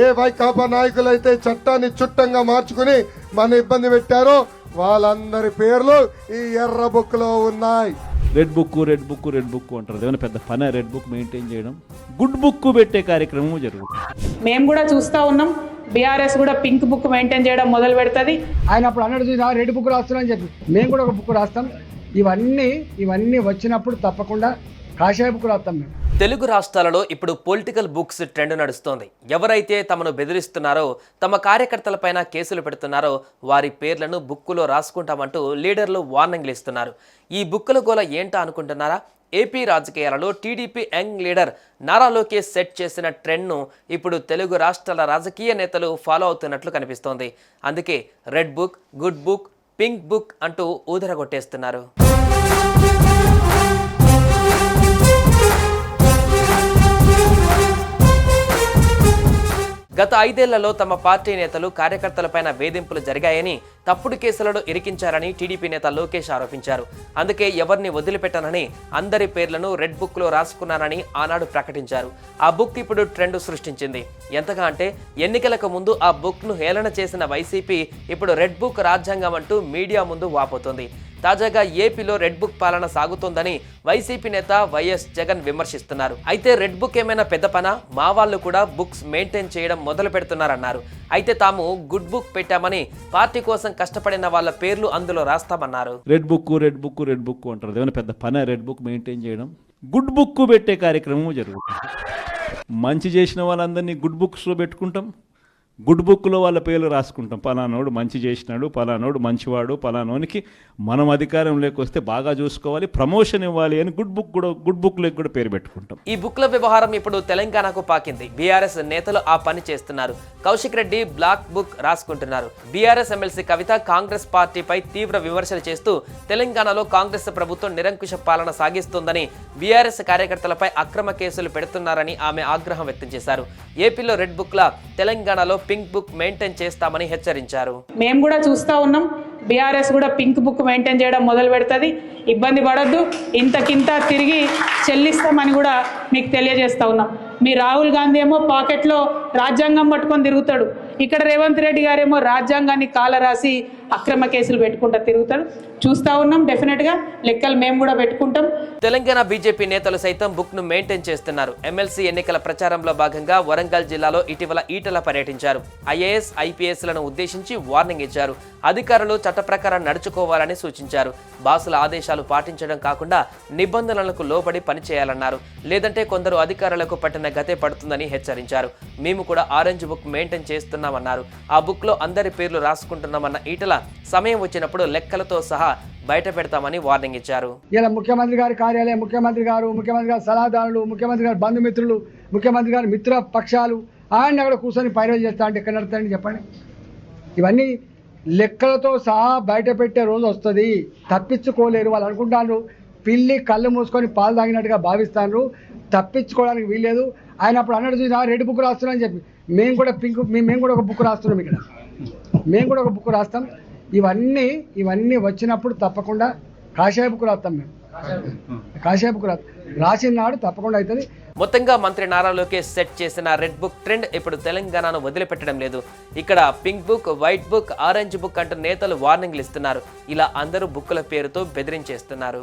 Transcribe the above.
ఏ వైకాపా నాయకులైతే చట్టాన్ని చుట్టంగా మార్చుకుని మన ఇబ్బంది పెట్టారో వాళ్ళందరి పేర్లు ఈ ఎర్ర బుక్లో ఉన్నాయి. Red book red book red book అంటారు. ఏమైనా పెద్ద పని? రెడ్ బుక్ మెయింటైన్ చేయడం. గుడ్ బుక్ పెట్టే కార్యక్రమం జరుగుతుంది. మేము కూడా చూస్తూ ఉన్నాం. బీఆర్ఎస్ కూడా పింక్ బుక్ మెయింటైన్ చేయడం మొదలు పెడుతుంది. ఆయన అప్పుడు అన్నాడు చూసి రెడ్ బుక్ రాస్తున్నాను చెప్పి. మేము కూడా ఒక బుక్ రాస్తాం. ఇవన్నీ ఇవన్నీ వచ్చినప్పుడు తప్పకుండా కాషాయ బుక్ రాస్తాం మేము. తెలుగు రాష్ట్రాలలో ఇప్పుడు పొలిటికల్ బుక్స్ ట్రెండ్ నడుస్తోంది. ఎవరైతే తమను బెదిరిస్తున్నారో తమ కార్యకర్తలపైన కేసులు పెడుతున్నారో వారి పేర్లను బుక్కులో రాసుకుంటామంటూ లీడర్లు వార్నింగ్లు ఇస్తున్నారు. ఈ బుక్కుల గోల ఏంటా అనుకుంటున్నారా? ఏపీ రాజకీయాలలో TDP young leader Nara Lokesh set చేసిన ట్రెండ్ను ఇప్పుడు తెలుగు రాష్ట్రాల రాజకీయ నేతలు ఫాలో అవుతున్నట్లు కనిపిస్తోంది. అందుకే red book good book pink book అంటూ ఊదరగొట్టేస్తున్నారు. గత ఐదేళ్ళలో తమ పార్టీ నేతలు కార్యకర్తలపైన వేధింపులు జరిగాయని తప్పుడు కేసులను ఇరికించారని టీడీపీ నేత లోకేష్ ఆరోపించారు. అందుకే ఎవరిని వదిలిపెట్టనని అందరి పేర్లను రెడ్ బుక్లో రాసుకున్నానని ఆనాడు ప్రకటించారు. ఆ బుక్ ఇప్పుడు ట్రెండ్ సృష్టించింది. ఎంతగా అంటే ఎన్నికలకు ముందు ఆ బుక్ను హేళన చేసిన వైసీపీ ఇప్పుడు రెడ్ బుక్ రాజ్యాంగం అంటూ మీడియా ముందు వాపోతుంది. తాజాగా ఏపీలో రెడ్ బుక్ పాలన సాగుతోందని వైసీపీ నేత వైఎస్ జగన్ విమర్శిస్తున్నారు. అయితే రెడ్ బుక్ ఏమైనా పెద్ద పన? మా వాళ్ళు కూడా బుక్స్ మెయింటైన్ చేయడం మొదలు పెడుతున్నారన్నారు. అయితే తాము గుడ్ బుక్ పెట్టామని పార్టీ కోసం కష్టపడిన వాళ్ళ పేర్లు అందులో రాస్తామన్నారు. Red book red book red book అంటారు. ఏమైనా పెద్ద పని రెడ్ బుక్ మెయింటైన్ చేయడం? గుడ్ బుక్ పెట్టే కార్యక్రమం జరుగుతుంది. మంచి చేసిన వాళ్ళందరినీ గుడ్ బుక్స్లో పెట్టుకుంటాం. గుడ్ బుక్లో వాళ్ళ పేర్లు రాసుకుంటాం. పలానోడు మంచి చేసినాడు పలానోడు మంచివాడు పలానోనికి మనం అధికారంలోకి వస్తే బాగా చూసుకోవాలి ప్రమోషన్ ఇవ్వాలి అని గుడ్ బుక్ కూడా గుడ్ బుక్లోకి కూడా పేరు పెట్టుకుంటాం. ఈ బుక్ల వ్యవహారం ఇప్పుడు తెలంగాణకు పాకింది. బీఆర్ఎస్ నేతలు ఆ పని చేస్తున్నారు. కౌశిక్ రెడ్డి బ్లాక్ బుక్ రాసుకుంటున్నారు. బీఆర్ఎస్ ఎమ్మెల్సీ కవిత కాంగ్రెస్ పార్టీపై తీవ్ర విమర్శలు చేస్తూ తెలంగాణలో కాంగ్రెస్ ప్రభుత్వం నిరంకుశ పాలన సాగిస్తోందని బీఆర్ఎస్ కార్యకర్తలపై అక్రమ కేసులు పెడుతున్నారని ఆమె ఆగ్రహం వ్యక్తం చేశారు. ఏపీలో రెడ్ బుక్ల తెలంగాణలో పింక్ బుక్ మెయింటైన్ చేస్తామని హెచ్చరించారు. మేము కూడా చూస్తూ ఉన్నాం. బీఆర్ఎస్ కూడా పింక్ బుక్ మెయింటైన్ చేయడం మొదలు పెడుతుంది. ఇబ్బంది పడద్దు. ఇంతకింత తిరిగి చెల్లిస్తామని కూడా మీకు తెలియజేస్తా ఉన్నాం. మీ రాహుల్ గాంధీ ఏమో పాకెట్లో రాజ్యాంగం పట్టుకొని తిరుగుతాడు. ఇక్కడ రేవంత్ రెడ్డి గారేమో రాజ్యాంగాన్ని కాల రాసి అక్రమ కేసులు పెట్టుకుంటా తిరుగుతాడు చూస్తూ ఉన్నాం డెఫినెట్గా లెక్కలు మేము కూడా పెట్టుకుంటాం. తెలంగాణ బీజేపీ నేతలు సైతం బుక్ను మెయింటైన్ చేస్తున్నారు. ఎమ్మెల్సీ ఎన్నికల ప్రచారంలో భాగంగా వరంగల్ జిల్లాలో ఇటీవల ఈటల పర్యటించారు. ఐఏఎస్ ఐపీఎస్లను ఉద్దేశించి వార్నింగ్ ఇచ్చారు. అధికారులు చట్ట ప్రకారం నడుచుకోవాలని సూచించారు. బాసుల ఆదేశాలు పాటించడం కాకుండా నిబంధనలకు లోబడి పనిచేయాలన్నారు. లేదంటే కొందరు అధికారులకు పట్టిన గతే పడుతుందని హెచ్చరించారు. మేము కూడా ఆరెంజ్ బుక్ మెయింటైన్ చేస్తున్నామన్నారు. ఆ బుక్లో అందరి పేర్లు రాసుకుంటున్నామన్న ఈటల సమయం వచ్చినప్పుడు లెక్కలతో సహా బయట పెడతామని వార్నింగ్ ఇచ్చారు. ఇలా ముఖ్యమంత్రి గారి కార్యాలయం ముఖ్యమంత్రి గారు ముఖ్యమంత్రి గారి సలహాదారులు ముఖ్యమంత్రి గారి బంధుమిత్రులు ముఖ్యమంత్రి గారి మిత్ర పక్షాలు ఆయన అక్కడ కూర్చొని పైరవి చేస్తా అంటే ఎక్కడ నడుతాయండి చెప్పండి. ఇవన్నీ లెక్కలతో సహా బయట పెట్టే రోజు వస్తుంది. తప్పించుకోలేరు. వాళ్ళు అనుకుంటారు పిల్లి కళ్ళు మూసుకొని పాలు తాగినట్టుగా భావిస్తాను తప్పించుకోవడానికి వీల్లేదు. ఆయన అప్పుడు అన్నట్టు చూసి రెడ్ బుక్ అని చెప్పి. మేము కూడా పింక్ మేము మేము కూడా ఒక బుక్ రాస్తున్నాం ఇక్కడ. మేము కూడా ఒక బుక్ రాస్తాం. ఇవన్నీ ఇవన్నీ వచ్చినప్పుడు తప్పకుండా కాషాయపుకు రాస్తాం మేము. కాషాయపుకు బుక్ రాసిన నాడు తప్పకుండా అవుతుంది మొత్తంగా మంత్రి నారా లోకేష్ సెట్ చేసిన రెడ్ బుక్ ట్రెండ్ ఇప్పుడు తెలంగాణను వదిలిపెట్టడం లేదు. ఇక్కడ pink book white book orange book అంటూ నేతలు వార్నింగ్లు ఇస్తున్నారు. ఇలా అందరూ బుక్కుల పేరుతో బెదిరించేస్తున్నారు.